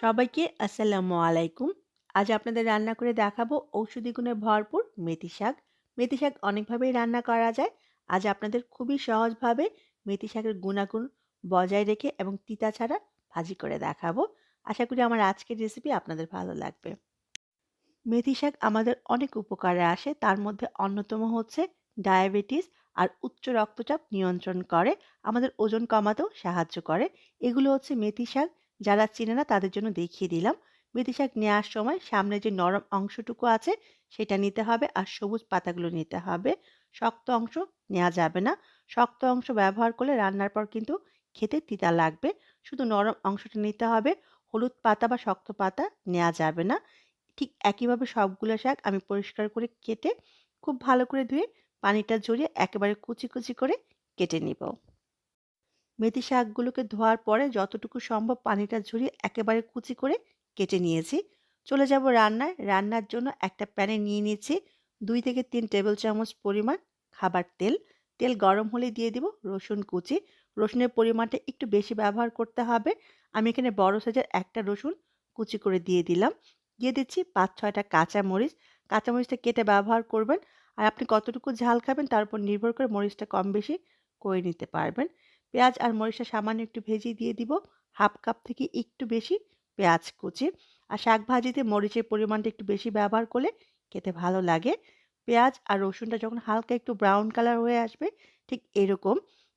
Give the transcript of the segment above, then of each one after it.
সবাইকে আসসালামু আলাইকুম। আজ আপনাদের রান্না করে দেখাবো ঔষধি গুণে ভরপুর মেথি শাক। মেথি শাক অনেকভাবেই রান্না করা যায়। আজ আপনাদের খুবই সহজভাবে মেথি শাকের গুণাগুণ বজায় রেখে এবং তিতা ছাড়া ভাজি করে দেখাবো। আশা করি আমার আজকের রেসিপি আপনাদের ভালো লাগবে। মেথি শাক আমাদের অনেক উপকারে আসে। তার মধ্যে অন্যতম হচ্ছে ডায়াবেটিস আর উচ্চ রক্তচাপ নিয়ন্ত্রণ করে। আমাদের ওজন কমাতেও সাহায্য করে। এগুলো হচ্ছে মেথি শাক যারা চিনে না তাদের জন্য দেখিয়ে দিলাম। মেথি শাক নেওয়ার সময় সামনে যে নরম অংশটুকু আছে সেটা নিতে হবে আর সবুজ পাতাগুলো নিতে হবে। শক্ত অংশ নেওয়া যাবে না। শক্ত অংশ ব্যবহার করলে রান্নার পর কিন্তু খেতে তিতা লাগবে। শুধু নরম অংশটা নিতে হবে। হলুদ পাতা বা শক্ত পাতা নেওয়া যাবে না। ঠিক একইভাবে সবগুলো শাক আমি পরিষ্কার করে কেটে খুব ভালো করে ধুয়ে পানিটা ঝরিয়ে একেবারে কুচি কুচি করে কেটে নিব মেথি শাকগুলোকে ধোয়ার পরে যতটুকু সম্ভব পানিটা ঝরিয়ে একেবারে কুচি করে কেটে নিয়েছি। চলে যাব রান্নায়। রান্নার জন্য একটা প্যানে নিয়ে নিয়েছি দুই থেকে তিন টেবিল চামচ পরিমাণ খাবার তেল। তেল গরম হলে দিয়ে দিব রসুন কুচি। রসুনের পরিমাণটা একটু বেশি ব্যবহার করতে হবে। আমি এখানে বড় সাইজের একটা রসুন কুচি করে দিয়ে দিলাম। দিয়ে দিচ্ছি পাঁচ ছয়টা কাঁচা মরিচ কাঁচামরিচটা কেটে ব্যবহার করবেন। আর আপনি কতটুকু ঝাল খাবেন তার উপর নির্ভর করে মরিচটা কম বেশি করে নিতে পারবেন। পেঁয়াজ আর মরিচটা সামান্য একটু ভেজে দিয়ে দিব। হাফ কাপ থেকে একটু বেশি পেঁয়াজ কুচি। আর শাক ভাজিতে মরিচের পরিমাণটা একটু বেশি ব্যবহার করলে খেতে ভালো লাগে। পেঁয়াজ আর রসুনটা যখন হালকা একটু ব্রাউন কালার হয়ে আসবে, ঠিক এরকম,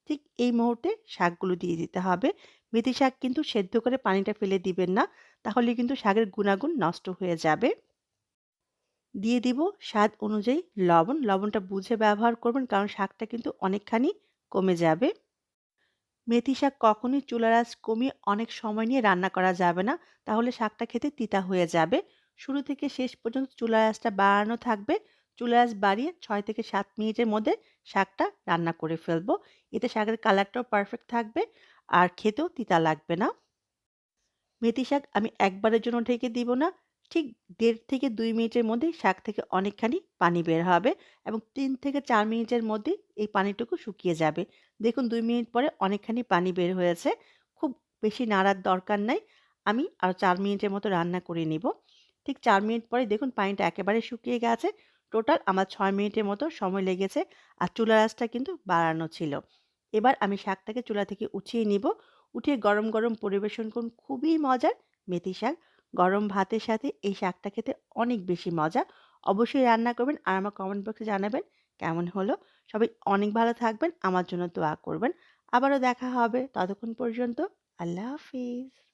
ঠিক এই মুহূর্তে শাকগুলো দিয়ে দিতে হবে। মেথি শাক কিন্তু সেদ্ধ করে পানিটা ফেলে দিবেন না, তাহলে কিন্তু শাকের গুণাগুণ নষ্ট হয়ে যাবে। দিয়ে দিব স্বাদ অনুযায়ী লবণ। লবণটা বুঝে ব্যবহার করবেন, কারণ শাকটা কিন্তু অনেকখানি কমে যাবে। মেথি শাক কখনোই চুলার আঁচ কমিয়ে অনেক সময় নিয়ে রান্না করা যাবে না। তাহলে শাকটা খেতে তিতা হয়ে যাবে। শুরু থেকে শেষ পর্যন্ত চুলার আঁচটা বাড়ানো থাকবে। চুলার আঁচ বাড়িয়ে ছয় থেকে সাত মিনিটের মধ্যে শাকটা রান্না করে ফেলব। এতে শাকের কালারটাও পারফেক্ট থাকবে আর খেতেও তিতা লাগবে না। মেথি শাক আমি একবারের জন্য ঢেকে দিব না। ঠিক দেড় থেকে দুই মিনিটের মধ্যেই শাক থেকে অনেকখানি পানি বের হবে এবং তিন থেকে চার মিনিটের মধ্যে এই পানিটুকু শুকিয়ে যাবে। দেখুন দুই মিনিট পরে অনেকখানি পানি বের হয়েছে। খুব বেশি নাড়ার দরকার নাই। আমি আরও চার মিনিটের মতো রান্না করে নিব। ঠিক চার মিনিট পরে দেখুন পানিটা একেবারে শুকিয়ে গেছে। টোটাল আমার ছয় মিনিটের মতো সময় লেগেছে আর চুলা রাসটা কিন্তু বাড়ানো ছিল। এবার আমি শাকটাকে চুলা থেকে উঠিয়ে নিব। উঠিয়ে গরম গরম পরিবেশন করুন। খুবই মজার মেথি শাক। গরম ভাতের সাথে এই শাকটা খেতে অনেক বেশি মজা। অবশ্যই রান্না করবেন আর আমার কমেন্ট বক্সে জানাবেন কেমন হলো। সবাই অনেক ভালো থাকবেন, আমার জন্য দোয়া করবেন। আবারও দেখা হবে ততক্ষণ পর্যন্ত। আল্লাহ হাফিজ।